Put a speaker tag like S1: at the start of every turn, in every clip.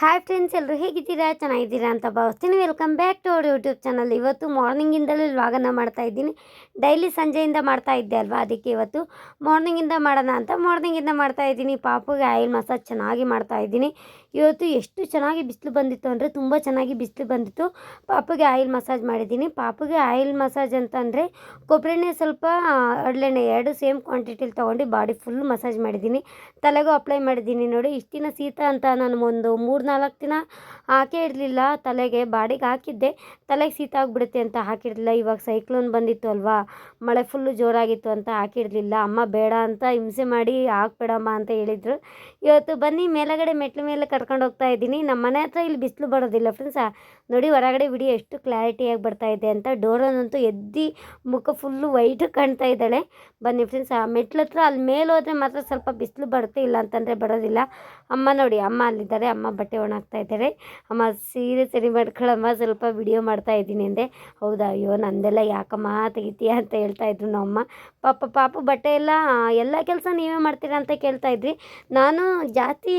S1: Hi friends ಎಲ್ಲರೂ ಹೇಗಿದ್ದೀರಾ? ಚೆನ್ನಾಗಿದ್ದೀರಾ ಅಂತ ಭಾವಿಸ್ತೀನಿ. Welcome back to our YouTube channel ಇವತ್ತು ಮಾರ್ನಿಂಗಿಂದಲೂ ವ್ಲಾಗನ್ನು ಮಾಡ್ತಾ ಇದ್ದೀನಿ. ಡೈಲಿ ಸಂಜೆಯಿಂದ ಮಾಡ್ತಾ ಇದ್ದೆ ಅಲ್ವಾ? ಅದಕ್ಕೆ ಇವತ್ತು ಮಾರ್ನಿಂಗಿಂದ ಮಾಡೋಣ ಅಂತ ಮಾರ್ನಿಂಗಿಂದ ಮಾಡ್ತಾ ಇದ್ದೀನಿ. ಪಾಪುಗೆ ಆಯಿಲ್ ಮಸಾಜ್ ಚೆನ್ನಾಗಿ ಮಾಡ್ತಾ ಇದ್ದೀನಿ. ಇವತ್ತು ಎಷ್ಟು ಚೆನ್ನಾಗಿ ಬಿಸಿಲು ಬಂದಿತ್ತು ಅಂದರೆ ತುಂಬ ಚೆನ್ನಾಗಿ ಬಿಸಿಲು ಬಂದಿತ್ತು. ಪಾಪಗೆ ಆಯಿಲ್ ಮಸಾಜ್ ಮಾಡಿದ್ದೀನಿ. ಪಾಪಗೆ ಆಯಿಲ್ ಮಸಾಜ್ ಅಂತಂದರೆ ಕೊಬ್ಬರಿ ಎಣ್ಣೆ ಸ್ವಲ್ಪ ಅಡ್ಲೆಣ್ಣೆ ಎರಡು ಸೇಮ್ ಕ್ವಾಂಟಿಟಿಲಿ ತೊಗೊಂಡು ಬಾಡಿ ಫುಲ್ ಮಸಾಜ್ ಮಾಡಿದ್ದೀನಿ. ತಲೆಗೂ ಅಪ್ಲೈ ಮಾಡಿದ್ದೀನಿ ನೋಡಿ. ಇಷ್ಟು ದಿನ ಶೀತ ಅಂತ ನಾನು ಒಂದು ಮೂರು ನಾಲ್ಕು ದಿನ ಹಾಕೇ ಇರಲಿಲ್ಲ. ತಲೆಗೆ ಬಾಡಿಗೆ ಹಾಕಿದ್ದೆ. ತಲೆಗೆ ಶೀತ ಆಗಿಬಿಡುತ್ತೆ ಅಂತ ಹಾಕಿರಲಿಲ್ಲ. ಇವಾಗ ಸೈಕ್ಲೋನ್ ಬಂದಿತ್ತು ಅಲ್ವಾ? ಮಳೆ ಫುಲ್ಲು ಜೋರಾಗಿತ್ತು ಅಂತ ಹಾಕಿರಲಿಲ್ಲ. ಅಮ್ಮ ಬೇಡ ಅಂತ ಹಿಂಸೆ ಮಾಡಿ, ಹಾಕ್ಬೇಡಮ್ಮ ಅಂತ ಹೇಳಿದರು. ಇವತ್ತು ಬನ್ನಿ ಮೇಲಗಡೆ, ಮೆಟ್ಲು ಮೇಲೆ ಕರ್ಕೊಂಡು ಹೋಗ್ತಾ ಇದ್ದೀನಿ. ನಮ್ಮ ಮನೆ ಹತ್ರ ಇಲ್ಲಿ ಬಿಸಿಲು ಬರೋದಿಲ್ಲ ಫ್ರೆಂಡ್ಸ್ ನೋಡಿ ಹೊರಗಡೆ ವಿಡಿಯೋ ಎಷ್ಟು ಕ್ಲಾರಿಟಿಯಾಗಿ ಬರ್ತಾ ಇದೆ ಅಂತ. ಡೋರನ್ನಂತೂ ಎದ್ದು ಮುಖ ಫುಲ್ಲು ವೈಟ್ ಕಾಣ್ತಾ ಇದ್ದಾಳೆ. ಬನ್ನಿ ಫ್ರೆಂಡ್ಸ್ ಆ, ಮೆಟ್ಲ ಹತ್ರ ಅಲ್ಲಿ ಮೇಲೆ ಹೋದರೆ ಮಾತ್ರ ಸ್ವಲ್ಪ ಬಿಸಿಲು ಬರುತ್ತೆ, ಇಲ್ಲ ಅಂತಂದರೆ ಬರೋದಿಲ್ಲ. ಅಮ್ಮ ನೋಡಿ, ಅಮ್ಮ ಅಲ್ಲಿದ್ದಾರೆ, ಅಮ್ಮ ಬಟ್ಟೆ ಒಣಗ್ತಾ ಇದ್ದಾರೆ. ಅಮ್ಮ ಸೀರೆ ಸರಿ ಮಾಡ್ಕೊಳ್ಳಮ್ಮ, ಸ್ವಲ್ಪ ವಿಡಿಯೋ ಮಾಡ್ತಾ ಇದ್ದೀನಿ ಅಂದೆ. ಹೌದಾ? ಅಯ್ಯೋ, ನಂದೆಲ್ಲ ಯಾಕಮ್ಮ ತೆಗಿತೀಯ ಅಂತ ಹೇಳ್ತಾ ಇದ್ರು ನಮ್ಮಮ್ಮ. ಪಾಪ ಪಾಪ, ಬಟ್ಟೆ ಎಲ್ಲ ಎಲ್ಲ ಕೆಲಸ ನೀವೇ ಮಾಡ್ತೀರಾ ಅಂತ ಕೇಳ್ತಾ ಇದ್ರಿ. ನಾನು ಜಾಸ್ತಿ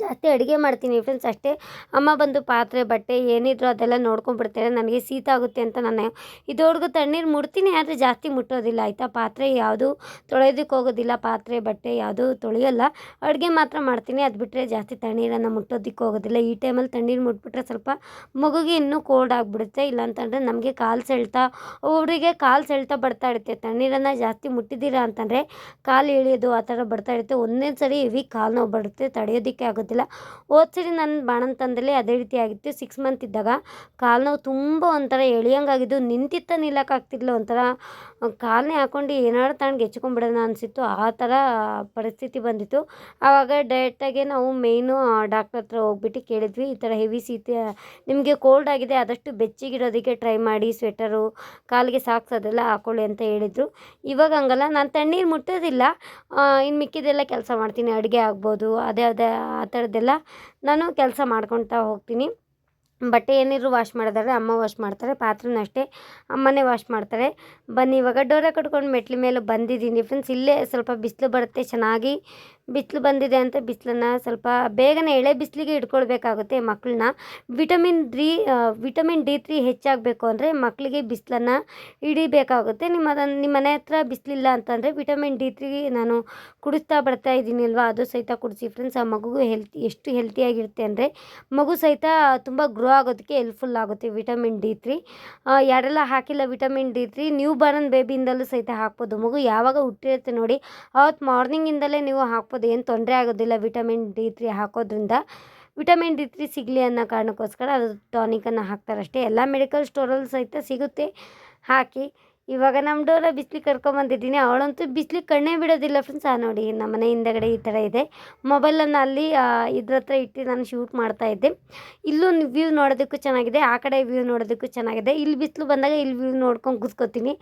S1: ಜಾಸ್ತಿ ಅಡುಗೆ ಮಾಡ್ತೀನಿ ಫ್ರೆಂಡ್ಸ್ ಅಷ್ಟೇ. ಅಮ್ಮ ಬಂದು ಪಾತ್ರೆ, ಬಟ್ಟೆ ಏನಿದ್ರು ಅದೆಲ್ಲ ನೋಡ್ಕೊಂಡ್ಬಿಡ್ತಾರೆ ನನಗೆ ಶೀತ ಆಗುತ್ತೆ ಅಂತ ನಾನು ಇದುವರೆಗೂ ತಣ್ಣೀರು ಮುಡ್ತೀನಿ, ಆದರೆ ಜಾಸ್ತಿ ಮುಟ್ಟೋದಿಲ್ಲ, ಆಯಿತಾ? ಪಾತ್ರೆ ಯಾವುದು ತೊಳೆಯೋದಕ್ಕೆ ಹೋಗೋದಿಲ್ಲ, ಪಾತ್ರೆ, ಬಟ್ಟೆ ಯಾವುದು ತೊಳೆಯಲ್ಲ. ಅಡುಗೆ ಮಾತ್ರ ಮಾಡ್ತೀನಿ, ಅದು ಬಿಟ್ಟರೆ ಜಾಸ್ತಿ ತಣ್ಣೀರನ್ನು ಮುಟ್ಟೋದಕ್ಕೆ ಹೋಗೋದಿಲ್ಲ. ಈ ಟೈಮಲ್ಲಿ ತಣ್ಣೀರು ಮುಟ್ಬಿಟ್ರೆ ಸ್ವಲ್ಪ ಮಗುಗೆ ಇನ್ನೂ ಕೋಲ್ಡ್ ಆಗಿಬಿಡುತ್ತೆ, ಇಲ್ಲಾಂತಂದರೆ ನಮಗೆ ಕಾಲು ಸೆಳ್ತಾ ಒಬ್ಬರಿಗೆ ಕಾಲು ಸೆಳ್ತಾ ಬರ್ತಾ ಇರುತ್ತೆ. ತಣ್ಣೀರನ್ನು ಜಾಸ್ತಿ ಮುಟ್ಟಿದ್ದೀರಾ ಅಂತಂದರೆ ಕಾಲು ಎಳೆಯೋದು ಆ ಥರ ಬರ್ತಾ ಇರುತ್ತೆ. ಒಂದೇ ಸರಿ ಹೆವಿ ಕಾಲು ನೋವು ಬರುತ್ತೆ, ತಡೆಯೋದಕ್ಕೆ ಆಗೋದಿಲ್ಲ. ಹೋದ ನನ್ನ ಬಾಣಂತಂದಲ್ಲಿ ಅದೇ ರೀತಿ ಆಗಿತ್ತು. ಸಿಕ್ಸ್ ಮಂತ್ ಇದ್ದಾಗ ಕಾಲು ನೋವು ತುಂಬ ಒಂಥರ ಎಳಿಯಂಗಾಗಿದ್ದು, ನಿಂತಿತ್ತ ನಿಲ್ಲಕ್ಕಾಗ್ತಿರ್ಲಿಲ್ಲ ಒಂಥರ. ಕಾಲನ್ನೇ ಹಾಕೊಂಡು ಏನಾದ್ರು ತಗೊಂಡು ಗೆಚ್ಚಿಕೊಂಡ್ಬಿಡೋಣ ಅನಿಸಿತ್ತು. ಆ ಥರ ಪರಿಸ್ಥಿತಿ ಬಂದಿತ್ತು. ಆವಾಗ ಡೈರೆಕ್ಟಾಗಿ ನಾವು ಮೇಯ್ನು ಡಾಕ್ಟ್ರ್ ಹತ್ರ ಹೋಗ್ಬಿಟ್ಟು ಕೇಳಿದ್ವಿ, ಈ ಥರ ಹೆವಿ ಶೀತ ನಿಮಗೆ ಕೋಲ್ಡ್ ಆಗಿದೆ, ಆದಷ್ಟು ಬೆಚ್ಚಿಗಿಡೋದಕ್ಕೆ ಟ್ರೈ ಮಾಡಿ ಸ್ವೆಟರು ಕಾಲಿಗೆ ಸಾಕ್ಸ್ ಅದೆಲ್ಲ ಹಾಕೊಳ್ಳಿ ಅಂತ ಹೇಳಿದರು. ಇವಾಗ ಹಂಗಲ್ಲ, ನಾನು ತಣ್ಣೀರು ಮುಟ್ಟೋದಿಲ್ಲ. ಇನ್ನು ಮಿಕ್ಕಿದೆಲ್ಲ ಕೆಲಸ ಮಾಡ್ತೀನಿ, ಅಡುಗೆ ಆಗ್ಬೋದು, ಅದೇ ಅದೇ ಆ ಥರದ್ದೆಲ್ಲ ನಾನು ಕೆಲಸ ಮಾಡ್ಕೊತಾ ಹೋಗ್ತೀನಿ. ಬಟ್ಟೆ ಏನಿದ್ರು ವಾಶ್ ಮಾಡಿದ್ರೆ ಅಮ್ಮ ವಾಶ್ ಮಾಡ್ತಾರೆ, ಪಾತ್ರೆನೂ ಅಷ್ಟೇ. ಅಮ್ಮನೇ ವಾಶ್ ಮಾಡ್ತಾರೆ. ಬನ್ನಿ, ಇವಾಗ ಡೋರ ಕಟ್ಕೊಂಡು ಮೆಟ್ಲ ಮೇಲೆ ಬಂದಿದ್ದೀನಿ. ಫ್ರೆಂಡ್ಸ್ ಇಲ್ಲೇ ಸ್ವಲ್ಪ ಬಿಸಿಲು ಬರುತ್ತೆ, ಚೆನ್ನಾಗಿ ಬಿಸಿಲು ಬಂದಿದೆ ಅಂತ ಬಿಸಿಲನ್ನ ಸ್ವಲ್ಪ ಬೇಗನೆ ಎಳೆ ಬಿಸಿಲಿಗೆ ಇಟ್ಕೊಳ್ಬೇಕಾಗುತ್ತೆ ಮಕ್ಕಳನ್ನ. Vitamin D vitamin D three ಹೆಚ್ಚಾಗಬೇಕು ಅಂದರೆ ಮಕ್ಕಳಿಗೆ ಬಿಸಿಲನ್ನು ಹಿಡಿಬೇಕಾಗುತ್ತೆ. ನಿಮ್ಮ ನಿಮ್ಮ ಮನೆ ಹತ್ರ ಬಿಸಿಲಿಲ್ಲ ಅಂತಂದರೆ ವಿಟಮಿನ್ ಡಿ ತ್ರೀ ನಾನು ಕುಡಿಸ್ತಾ ಬರ್ತಾ ಇದ್ದೀನಿ ಅಲ್ವಾ? ಅದು ಸಹಿತ ಕುಡಿಸಿ ಫ್ರೆಂಡ್ಸ್, ಆ ಮಗುಗೂ ಹೆಲ್ತ್, ಎಷ್ಟು ಹೆಲ್ತಿಯಾಗಿರುತ್ತೆ ಅಂದರೆ ಮಗು ಸಹಿತ ತುಂಬ ಗ್ರೋ ಆಗೋದಕ್ಕೆ ಹೆಲ್ಪ್ಫುಲ್ ಆಗುತ್ತೆ ವಿಟಮಿನ್ ಡಿ ತ್ರೀ. ಯಾರೆಲ್ಲ ಹಾಕಿಲ್ಲ vitamin D three, new Born ಬೇಬಿಯಿಂದಲೂ ಸಹಿತ ಹಾಕ್ಬೋದು ಮಗು. ಯಾವಾಗ ಹುಟ್ಟಿರುತ್ತೆ ನೋಡಿ ಅವತ್ತು ಮಾರ್ನಿಂಗಿಂದಲೇ ನೀವು ಹಾಕ್ಬೋದು. ಏನು ತೊಂದರೆ ಆಗೋದಿಲ್ಲ. ವಿಟಮಿನ್ ಡಿ ತ್ರೀ ಹಾಕೋದ್ರಿಂದ ವಿಟಮಿನ್ ಡಿ ತ್ರೀ ಸಿಗಲಿ ಅನ್ನೋ ಕಾರಣಕ್ಕೋಸ್ಕರ ಅದು ಟಾನಿಕನ್ನು ಹಾಕ್ತಾರಷ್ಟೇ. ಎಲ್ಲ ಮೆಡಿಕಲ್ ಸ್ಟೋರಲ್ಲಿ ಸಹಿತ ಸಿಗುತ್ತೆ. ಹಾಕಿ, ಇವಾಗ ನಮ್ಮ ಡೋರ ಬಿಸ್ಲಿಗೆ ಕರ್ಕೊಂಬಂದಿದ್ದೀನಿ ಅವಳಂತೂ ಬಿಸ್ಲಿಗೆ ಕಣ್ಣೇ ಬಿಡೋದಿಲ್ಲ ಫ್ರೆಂಡ್ಸ್ ಆ ನೋಡಿ, ನಮ್ಮ ಮನೆ ಹಿಂದೆಗಡೆ ಈ ಥರ ಇದೆ. ಮೊಬೈಲನ್ನು ಅಲ್ಲಿ ಇದ್ರ ಹತ್ರ ಇಟ್ಟು ನಾನು ಶೂಟ್ ಮಾಡ್ತಾ ಇದ್ದೆ. ಇಲ್ಲೂ ವ್ಯೂ ನೋಡೋದಕ್ಕೂ ಚೆನ್ನಾಗಿದೆ. ಆ ಕಡೆ ವ್ಯೂ ನೋಡೋದಕ್ಕೂ ಚೆನ್ನಾಗಿದೆ. ಇಲ್ಲಿ ಬಿಸಿಲು ಬಂದಾಗ ಇಲ್ಲಿ ವ್ಯೂ ನೋಡ್ಕೊಂಡು ಕೂತ್ಕೋತೀನಿ.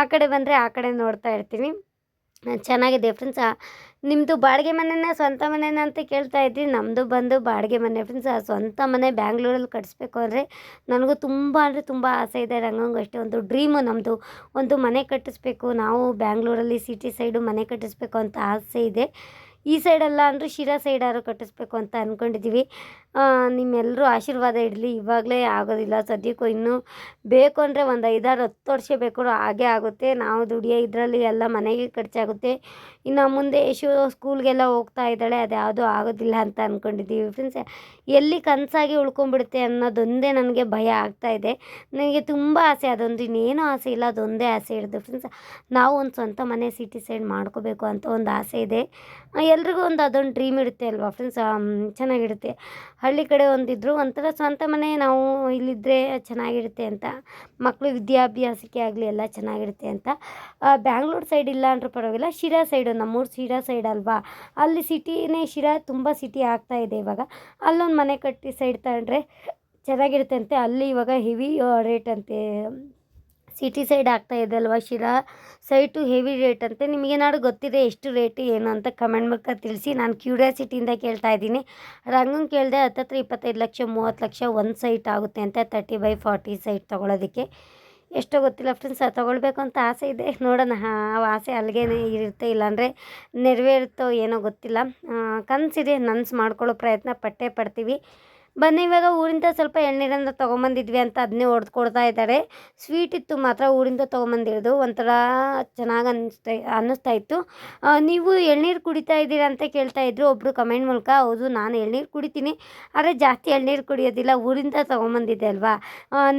S1: ಆ ಕಡೆ ಬಂದರೆ ಆ ಕಡೆ ನೋಡ್ತಾ ಇರ್ತೀನಿ. ಚೆನ್ನಾಗಿದೆ ಫ್ರೆಂಡ್ಸ್ ನಿಮ್ಮದು ಬಾಡಿಗೆ ಮನೆನ, ಸ್ವಂತ ಮನೆನ ಅಂತ ಕೇಳ್ತಾ ಇದ್ರಿ. ನಮ್ಮದು ಬಂದು ಬಾಡಿಗೆ ಮನೆ ಫ್ರೆಂಡ್ಸ್ ಆ ಸ್ವಂತ ಮನೆ ಬ್ಯಾಂಗ್ಳೂರಲ್ಲಿ ಕಟ್ಟಿಸ್ಬೇಕು ಅಂದರೆ ನನಗೂ ತುಂಬ ಅಂದರೆ ತುಂಬ ಆಸೆ ಇದೆ. ರಂಗಂಗೆ ಅಷ್ಟೇ ಒಂದು ಡ್ರೀಮು ನಮ್ಮದು ಒಂದು ಮನೆ ಕಟ್ಟಿಸ್ಬೇಕು. ನಾವು ಬ್ಯಾಂಗ್ಳೂರಲ್ಲಿ ಸಿಟಿ ಸೈಡು ಮನೆ ಕಟ್ಟಿಸ್ಬೇಕು ಅಂತ ಆಸೆ ಇದೆ. ಈ ಸೈಡೆಲ್ಲ ಅಂದರೆ ಶಿರಾ ಸೈಡಾದ್ರು ಕಟ್ಟಿಸ್ಬೇಕು ಅಂತ ಅಂದ್ಕೊಂಡಿದ್ದೀವಿ ನಿಮ್ಮೆಲ್ಲರೂ ಆಶೀರ್ವಾದ ಇಡಲಿ. ಇವಾಗಲೇ ಆಗೋದಿಲ್ಲ. ಸದ್ಯಕ್ಕೂ ಇನ್ನೂ ಬೇಕು ಅಂದರೆ ಒಂದು ಐದಾರು ಹತ್ತು ವರ್ಷ ಬೇಕು ಹಾಗೆ ಆಗುತ್ತೆ. ನಾವು ದುಡಿಯೋ ಇದರಲ್ಲಿ ಎಲ್ಲ ಮನೆಗೆ ಖರ್ಚಾಗುತ್ತೆ. ಇನ್ನು ಮುಂದೆ ಯಶು ಸ್ಕೂಲ್ಗೆಲ್ಲ ಹೋಗ್ತಾ ಇದ್ದಾಳೆ. ಅದು ಯಾವುದೂ ಆಗೋದಿಲ್ಲ ಅಂತ ಅಂದ್ಕೊಂಡಿದ್ದೀವಿ ಫ್ರೆಂಡ್ಸ್ ಎಲ್ಲಿ ಕನಸಾಗಿ ಉಳ್ಕೊಂಡ್ಬಿಡುತ್ತೆ ಅನ್ನೋದೊಂದೇ ನನಗೆ ಭಯ ಆಗ್ತಾ ಇದೆ. ನನಗೆ ತುಂಬ ಆಸೆ, ಅದೊಂದು ಇನ್ನೇನು ಆಸೆ ಇಲ್ಲ, ಅದೊಂದೇ ಆಸೆ ಇರೋದು ಫ್ರೆಂಡ್ಸ್ ನಾವು ಒಂದು ಸ್ವಂತ ಮನೆ ಸಿಟಿ ಸೈಡ್ ಮಾಡ್ಕೋಬೇಕು ಅಂತ ಒಂದು ಆಸೆ ಇದೆ. ಎಲ್ರಿಗೂ ಒಂದು ಅದೊಂದು ಡ್ರೀಮ್ ಇರುತ್ತೆ ಅಲ್ವಾ ಫ್ರೆಂಡ್ಸ್ ಚೆನ್ನಾಗಿರುತ್ತೆ. ಹಳ್ಳಿ ಕಡೆ ಒಂದಿದ್ರು ಒಂಥರ ಸ್ವಂತ ಮನೆ, ನಾವು ಇಲ್ಲಿದ್ದರೆ ಚೆನ್ನಾಗಿರುತ್ತೆ ಅಂತ. ಮಕ್ಕಳು ವಿದ್ಯಾಭ್ಯಾಸಕ್ಕೆ ಆಗಲಿ ಎಲ್ಲ ಚೆನ್ನಾಗಿರುತ್ತೆ ಅಂತ. ಬ್ಯಾಂಗ್ಳೂರ್ ಸೈಡ್ ಇಲ್ಲ ಅಂದ್ರೂ ಪರವಾಗಿಲ್ಲ, ಶಿರಾ ಸೈಡು ನಮ್ಮೂರು ಶಿರಾ ಸೈಡ್ ಅಲ್ವಾ? ಅಲ್ಲಿ ಸಿಟಿನೇ ಶಿರಾ ತುಂಬ ಸಿಟಿ ಆಗ್ತಾ ಇದೆ ಇವಾಗ. ಅಲ್ಲೊಂದು ಮನೆ ಕಟ್ಟಿ ಸೈಡ್ ತಗೊಂಡ್ರೆ ಚೆನ್ನಾಗಿರುತ್ತೆ ಅಂತೆ ಅಲ್ಲಿ ಇವಾಗ ಹೆವಿ ರೇಟ್ ಅಂತೆ. ಸಿಟಿ ಸೈಡ್ ಆಗ್ತಾ ಇದೆ ಅಲ್ವಾ ಶಿರಾ? ಸೈಟು ಹೆವಿ ರೇಟ್ ಅಂತೆ. ನಿಮಗೇನಾದ್ರು ಗೊತ್ತಿದೆ ಎಷ್ಟು ರೇಟ್ ಏನು ಅಂತ ಕಮೆಂಟ್ ಮೂಲಕ ತಿಳಿಸಿ. ನಾನು ಕ್ಯೂರಿಯಾಸಿಟಿಯಿಂದ ಕೇಳ್ತಾ ಇದ್ದೀನಿ. ರಂಗನ್ ಕೇಳಿದೆ ಹತ್ತತ್ರ ಇಪ್ಪತ್ತೈದು ಲಕ್ಷ, ಮೂವತ್ತು ಲಕ್ಷ ಒಂದು ಸೈಟ್ ಆಗುತ್ತೆ ಅಂತ ತರ್ಟಿ ಬೈ ಫಾರ್ಟಿ ಸೈಟ್ ತೊಗೊಳೋದಕ್ಕೆ. ಎಷ್ಟೋ ಗೊತ್ತಿಲ್ಲ ಫ್ರೆಂಡ್ಸ್ ಅದು ತೊಗೊಳ್ಬೇಕು ಅಂತ ಆಸೆ ಇದೆ. ನೋಡೋಣ ಆ ಆಸೆ ಅಲ್ಲಿಗೆ ಇರುತ್ತೆ, ಇಲ್ಲಾಂದರೆ ನೆರವೇರುತ್ತೋ ಏನೋ ಗೊತ್ತಿಲ್ಲ. ಕನಸಿದೆ, ನನಸು ಮಾಡ್ಕೊಳ್ಳೋ ಪ್ರಯತ್ನ ಪಟ್ಟೇ ಪಡ್ತೀವಿ. ಬನ್ನಿ, ಇವಾಗ ಊರಿಂದ ಸ್ವಲ್ಪ ಎಳ್ನೀರನ್ನ ತೊಗೊಂಬಂದಿದ್ವಿ ಅಂತ ಅದನ್ನೇ ಹೊಡೆದು ಕೊಡ್ತಾ ಇದ್ದಾರೆ. ಸ್ವೀಟ್ ಇತ್ತು ಮಾತ್ರ ಊರಿಂದ ತೊಗೊಂಬಂದಿರೋದು. ಒಂಥರ ಚೆನ್ನಾಗಿ ಅನ್ನಿಸ್ತಾ ಅನ್ನಿಸ್ತಾ ಇತ್ತು. ನೀವು ಎಳ್ನೀರು ಕುಡಿತಾ ಇದ್ದೀರಾ ಅಂತ ಕೇಳ್ತಾ ಇದ್ರು. ಒಬ್ಬರು ಕಮೆಂಟ್ ಮೂಲಕ, ಹೌದು, ನಾನು ಎಳ್ನೀರು ಕುಡಿತೀನಿ. ಆದರೆ ಜಾಸ್ತಿ ಎಳ್ನೀರು ಕುಡಿಯೋದಿಲ್ಲ. ಊರಿಂದ ತೊಗೊಂಬಂದಿದ್ದೆ ಅಲ್ವಾ?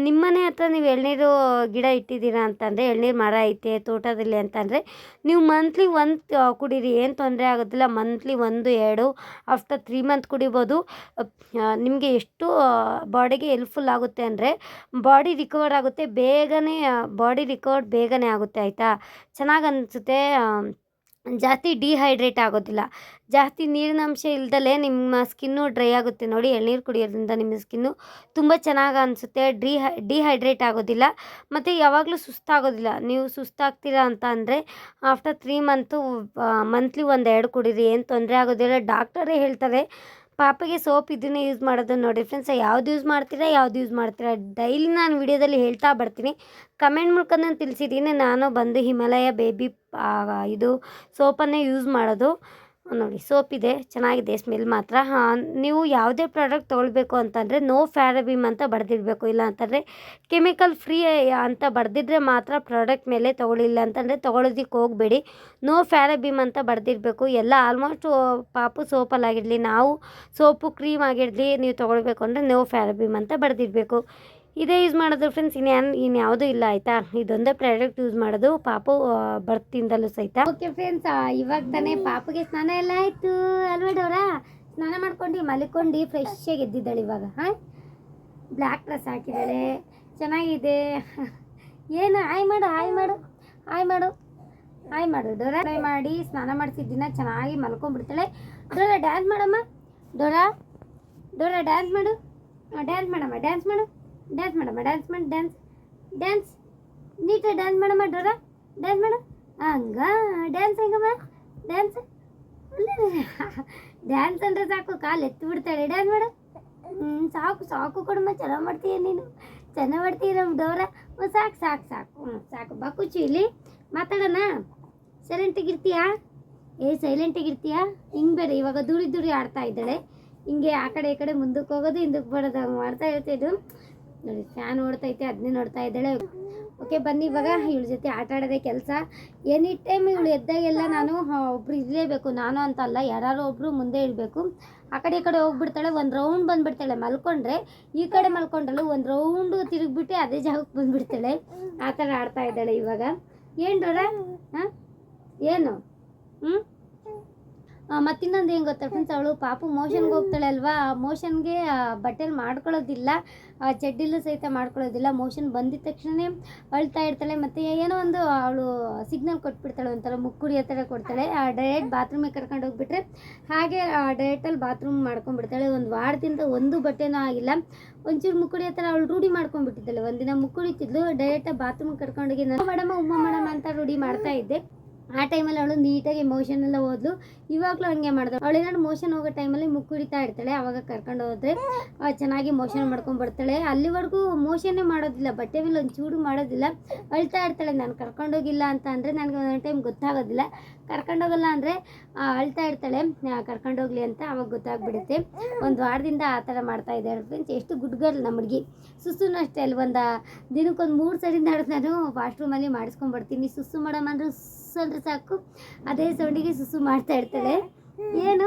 S1: ನಿಮ್ಮನೆ ಹತ್ರ ನೀವು ಎಳ್ನೀರು ಗಿಡ ಇಟ್ಟಿದ್ದೀರಾ ಅಂತಂದರೆ, ಎಳ್ನೀರು ಮರ ಐತೆ, ತೋಟದಲ್ಲಿ ಅಂತಂದರೆ, ನೀವು ಮಂತ್ಲಿ ಒಂದು ಕುಡೀರಿ. ಏನು ತೊಂದರೆ ಆಗೋದಿಲ್ಲ. ಮಂತ್ಲಿ ಒಂದು, ಎರಡು ಆಫ್ಟರ್ ತ್ರೀ ಮಂತ್ ಕುಡಿಬೋದು. ನಿಮಗೆ ಎಷ್ಟು ಬಾಡಿಗೆ ಹೆಲ್ಪ್ಫುಲ್ ಆಗುತ್ತೆ ಅಂದರೆ ಬಾಡಿ ರಿಕವರ್ ಆಗುತ್ತೆ, ಬೇಗನೆ ಬಾಡಿ ರಿಕವರ್ ಬೇಗನೆ ಆಗುತ್ತೆ, ಆಯಿತಾ? ಚೆನ್ನಾಗಿ ಅನಿಸುತ್ತೆ ಜಾಸ್ತಿ ಡಿಹೈಡ್ರೇಟ್ ಆಗೋದಿಲ್ಲ. ಜಾಸ್ತಿ ನೀರಿನ ಅಂಶ ಇಲ್ದಲೇ ನಿಮ್ಮ ಸ್ಕಿನ್ನು ಡ್ರೈ ಆಗುತ್ತೆ ನೋಡಿ, ಎಳ್ನೀರು ಕುಡಿಯೋದ್ರಿಂದ ನಿಮ್ಮ ಸ್ಕಿನ್ನು ತುಂಬ ಚೆನ್ನಾಗಿ ಅನಿಸುತ್ತೆ. ಡ್ರೀ ಡಿಹೈಡ್ರೇಟ್ ಆಗೋದಿಲ್ಲ. ಮತ್ತು ಯಾವಾಗಲೂ ಸುಸ್ತಾಗೋದಿಲ್ಲ. ನೀವು ಸುಸ್ತಾಗ್ತೀರಾ ಅಂತ ಅಂದರೆ ಆಫ್ಟರ್ ತ್ರೀ ಮಂತು ಮಂತ್ಲಿ ಒಂದು ಎರಡು ಕುಡೀರಿ, ಏನು ತೊಂದರೆ ಆಗೋದಿಲ್ಲ. ಡಾಕ್ಟರೇ ಹೇಳ್ತಾರೆ ಪಾಪಗೆ ಸೋಪ್ ಇದನ್ನೇ ಯೂಸ್ ಮಾಡೋದು ನೋಡಿ ಫ್ರೆಂಡ್ಸ್ ಯಾವ್ದು ಯೂಸ್ ಮಾಡ್ತೀರಾ, ಯಾವ್ದು ಯೂಸ್ ಮಾಡ್ತೀರಾ ಡೈಲಿ ನಾನು ವಿಡಿಯೋದಲ್ಲಿ ಹೇಳ್ತಾ ಬರ್ತೀನಿ. ಕಮೆಂಟ್ ಮೂಲಕ ನಾನು ತಿಳಿಸಿದ್ದೀನಿ ನಾನು ಬಂದು ಹಿಮಾಲಯ ಬೇಬಿ ಇದು ಸೋಪನ್ನೇ ಯೂಸ್ ಮಾಡೋದು. ನೋಡಿ ಸೋಪ್ ಇದೆ ಚೆನ್ನಾಗಿದೆ ಸ್ಮೆಲ್ ಮಾತ್ರ. ಹಾಂ, ನೀವು ಯಾವುದೇ ಪ್ರಾಡಕ್ಟ್ ತೊಗೊಳ್ಬೇಕು ಅಂತಂದರೆ ನೋ ಫ್ಯಾರಬಿಮ್ ಅಂತ ಬರೆದಿಡಬೇಕು ಇಲ್ಲ ಅಂತಂದರೆ ಕೆಮಿಕಲ್ ಫ್ರೀ ಅಂತ ಬರೆದಿದ್ರೆ ಮಾತ್ರ ಪ್ರಾಡಕ್ಟ್ ಮೇಲೆ ತೊಗೊಳ್ಳಿಲ್ಲ ಅಂತಂದರೆ ತೊಗೊಳೋದಕ್ಕೆ ಹೋಗಬೇಡಿ. ನೋ ಫ್ಯಾರಬಿಮ್ ಅಂತ ಬರೆದಿರಬೇಕು ಎಲ್ಲ ಆಲ್ಮೋಸ್ಟ್ ಪಾಪು ಸೋಪಲ್ಲಾಗಿರಲಿ ನಾವು ಸೋಪು ಕ್ರೀಮ್ ಆಗಿರಲಿ ನೀವು ತೊಗೊಳ್ಬೇಕು ಅಂದರೆ ನೋ ಫ್ಯಾರಬಿಮ್ ಅಂತ ಬರೆದಿರಬೇಕು ಇದೇ ಯೂಸ್ ಮಾಡೋದು ಫ್ರೆಂಡ್ಸ್ ಇನ್ಯಾನ್ ಇನ್ಯಾವುದೂ ಇಲ್ಲ, ಆಯಿತಾ? ಇದೊಂದೇ ಪ್ರಾಡಕ್ಟ್ ಯೂಸ್ ಮಾಡೋದು, ಪಾಪು ಬರ್ತಿಂದಲೂ ಸಹಿತ. ಓಕೆ ಫ್ರೆಂಡ್ಸ್ ಇವಾಗ ತಾನೇ ಪಾಪುಗೆ ಸ್ನಾನ ಎಲ್ಲ ಆಯಿತು. ಅಲ್ವೇಡವ್ರ ಸ್ನಾನ ಮಾಡ್ಕೊಂಡು, ಮಲ್ಕೊಂಡು ಆಗಿ ಎದ್ದಿದ್ದಾಳೆ ಇವಾಗ, ಹಾಂ? ಬ್ಲ್ಯಾಕ್ ಡ್ರೆಸ್ ಹಾಕಿದ್ದಾಳೆ. ಚೆನ್ನಾಗಿದೆ. ಏನು ಆಯ್ ಮಾಡು ಆಯ್ ಮಾಡು ಆಯ್ ಮಾಡು ಆಯ್ ಮಾಡು. ಡೋರಾ ಟ್ರೈ ಮಾಡಿ, ಸ್ನಾನ ಮಾಡಿಸಿದ್ದಿನ ಚೆನ್ನಾಗಿ ಮಲ್ಕೊಂಡ್ಬಿಡ್ತಾಳೆ ಡೋರಾ ಡ್ಯಾನ್ಸ್ ಮಾಡಮ್ಮ. ಡೋರಾ ಡೋರಾ ಡ್ಯಾನ್ಸ್ ಮಾಡು. ಡ್ಯಾನ್ಸ್ ಮಾಡಮ್ಮ ಡ್ಯಾನ್ಸ್ ಮಾಡು. ಡ್ಯಾನ್ಸ್ ಮಾಡಮ್ಮ ಡ್ಯಾನ್ಸ್ ಮಾಡಿ ಡ್ಯಾನ್ಸ್ ಡ್ಯಾನ್ಸ್ ನೀಟಾಗಿ ಡ್ಯಾನ್ಸ್ ಮಾಡಮ್ಮ ಡೋರ ಡ್ಯಾನ್ಸ್ ಮಾಡು ಹಂಗ? ಡ್ಯಾನ್ಸ್ ಹೆಂಗಮ್ಮ ಡ್ಯಾನ್ಸ್ ಡ್ಯಾನ್ಸ್ ಅಂದರೆ ಸಾಕು, ಕಾಲು ಎತ್ತು ಬಿಡ್ತಾಳೆ. ಡ್ಯಾನ್ಸ್ ಮಾಡು ಸಾಕು ಸಾಕು ಕೊಡಮ್ಮ ಚೆನ್ನಾಗಿ ಮಾಡ್ತೀಯ ನೀನು. ಚೆನ್ನಾಗಿ ಮಾಡ್ತೀಯ ನಮ್ಮ ಡೋರ ಸಾಕು ಸಾಕು ಸಾಕು. ಹ್ಞೂ ಸಾಕು. ಬಾ ಕುಚ್ಚು ಇಲ್ಲಿ ಮಾತಾಡೋಣ ಸೈಲೆಂಟಿಗಿರ್ತೀಯಾ ಏ ಸೈಲೆಂಟಿಗಿರ್ತೀಯಾ ಹಿಂಗೆ ಬೇರೆ, ಇವಾಗ ದೂರಿ ದೂರಿ ಆಡ್ತಾ ಇದ್ದಾಳೆ. ಹಿಂಗೆ ಆ ಕಡೆ ಈ ಕಡೆ ಮುಂದಕ್ಕೆ ಹೋಗೋದು, ಹಿಂದಕ್ಕೆ ಬರೋದು ಮಾಡ್ತಾ ಇರ್ತಿದ್ದು. ನೋಡಿ ಫ್ಯಾನ್ ಓಡ್ತೈತೆ ಅದನ್ನೇ ನೋಡ್ತಾ ಇದ್ದಾಳೆ. ಓಕೆ ಬನ್ನಿ ಇವಾಗ. ಇವಳ ಜೊತೆ ಆಟ ಆಡೋದೇ ಕೆಲಸ. ಎನಿ ಟೈಮ್ ಇವಳು ಎದ್ದಾಗೆಲ್ಲ ನಾನು ಒಬ್ರು ಇರಲೇಬೇಕು. ನಾನು ಅಂತ ಅಲ್ಲ ಯಾರು ಒಬ್ಬರು ಮುಂದೆ ಇಡಬೇಕು ಆ ಕಡೆ ಈ ಕಡೆ ಹೋಗ್ಬಿಡ್ತಾಳೆ, ಒಂದು ರೌಂಡ್ ಬಂದುಬಿಡ್ತಾಳೆ. ಮಲ್ಕೊಂಡ್ರೆ, ಈ ಕಡೆ ಮಲ್ಕೊಂಡ್ರಲ್ಲ ಒಂದು ರೌಂಡು ತಿರುಗಿಬಿಟ್ಟು ಅದೇ ಜಾಗಕ್ಕೆ ಬಂದುಬಿಡ್ತಾಳೆ. ಆ ಥರ ಆಡ್ತಾ ಇದ್ದಾಳೆ ಇವಾಗ. ಏನು ಡೋರ? ಹಾಂ? ಏನು? ಹ್ಞೂ ಮತ್ತಿನ್ನೊಂದು ಏನು ಗೊತ್ತಾ ಫ್ರೆಂಡ್ಸ್ ಅವಳು ಪಾಪು ಮೋಷನ್ಗೆ ಹೋಗ್ತಾಳೆ ಅಲ್ವಾ? ಆ ಮೋಷನ್ಗೆ ಬಟ್ಟೆಲಿ ಮಾಡ್ಕೊಳ್ಳೋದಿಲ್ಲ. ಆ ಚಡ್ಡಿಲೂ ಸಹಿತ ಮಾಡ್ಕೊಳ್ಳೋದಿಲ್ಲ. ಮೋಷನ್ ಬಂದಿದ ತಕ್ಷಣ ಅಳ್ತಾ ಇರ್ತಾಳೆ. ಮತ್ತು ಏನೋ ಒಂದು ಅವಳು ಸಿಗ್ನಲ್ ಕೊಟ್ಬಿಡ್ತಾಳೆ ಒಂಥರ, ಮುಕ್ಕುಡಿ ಥರ ಕೊಡ್ತಾಳೆ. ಡೈರೆಕ್ಟ್ ಬಾತ್ರೂಮಿಗೆ ಕರ್ಕೊಂಡು ಹೋಗ್ಬಿಟ್ರೆ ಹಾಗೆ ಡೈರೆಕ್ಟಲ್ಲಿ ಬಾತ್ರೂಮ್ ಮಾಡ್ಕೊಂಡ್ಬಿಡ್ತಾಳೆ. ಒಂದು ವಾರದಿಂದ ಒಂದು ಬಟ್ಟೆನೂ ಆಗಿಲ್ಲ. ಒಂಚೂರು ಮುಕ್ಕುಡಿ ಹತ್ರ ಅವಳು ರೂಢಿ ಮಾಡ್ಕೊಂಡ್ಬಿಟ್ಟಿದ್ದಾಳೆ. ಒಂದಿನ ಮುಕ್ಕುಡಿತಿದ್ಲು ಡೈರೆಕ್ಟಾಗಿ ಬಾತ್ರೂಮ್ ಕರ್ಕೊಂಡೋಗಿ ನಾನು ಮೇಡಮ, ಉಮ್ಮ, ಮೇಡಮ್ ಅಂತ ರೂಢಿ ಮಾಡ್ತಾ ಇದ್ದೆ. ಆ ಟೈಮಲ್ಲಿ ಅವಳು ನೀಟಾಗಿ ಮೋಷನ್ ಎಲ್ಲ ಹೋದ್ಲು ಇವಾಗಲೂ ಹಂಗೆ ಮಾಡ್ದೆ ಅವಳೇನಾದ್ರು ಮೋಷನ್ ಹೋಗೋ ಟೈಮಲ್ಲಿ ಮುಕ್ಕುಡಿತಾ ಇರ್ತಾಳೆ. ಅವಾಗ ಕರ್ಕೊಂಡು ಹೋದ್ರೆ ಚೆನ್ನಾಗಿ ಮೋಷನ್ ಮಾಡ್ಕೊಂಡು ಬರ್ತಾಳೆ. ಅಲ್ಲಿವರೆಗೂ ಮೋಷನ್ನೇ ಮಾಡೋದಿಲ್ಲ. ಬಟ್ಟೆ ಮೇಲೆ ಒಂದು ಚೂಡು ಮಾಡೋದಿಲ್ಲ. ಅಳ್ತಾ ಇರ್ತಾಳೆ. ನಾನು ಕರ್ಕೊಂಡೋಗಿಲ್ಲ ಅಂತ ಅಂದರೆ ನನಗೆ ಒಂದೊಂದು ಟೈಮ್ ಗೊತ್ತಾಗೋದಿಲ್ಲ. ಕರ್ಕೊಂಡೋಗಲ್ಲ ಅಂದರೆ ಅಳ್ತಾ ಇರ್ತಾಳೆ. ಕರ್ಕೊಂಡೋಗ್ಲಿ ಅಂತ ಅವಾಗ ಗೊತ್ತಾಗ್ಬಿಡುತ್ತೆ. ಒಂದು ವಾರದಿಂದ ಆ ಥರ ಮಾಡ್ತಾ ಇದ್ದಾಳೆ ಫ್ರೆಂಡ್ಸ್ ಎಷ್ಟು ಗುಡ್ ನಮ್ಮ ಹುಡುಗಿ ಸುಸ್ಸುನು ಅಷ್ಟೇ ಅಲ್ಲಿ ಒಂದು ದಿನಕ್ಕೊಂದು ಮೂರು ಸರಿ ನಾನು ವಾಶ್ರೂಮಲ್ಲಿ ಮಾಡಿಸ್ಕೊಂಡ್ಬರ್ತೀನಿ ಸುಸ್ಸು ಮಾಡಮ್ಮ ಅಂದ್ರೆ ಸುಸ್ಸು ಅಂದ್ರೆ ಸಾಕು. ಅದೇ ಸೌಂಡಿಗೆ ಸುಸ್ಸು ಮಾಡ್ತಾ ಇರ್ತಾಳೆ ಏನು?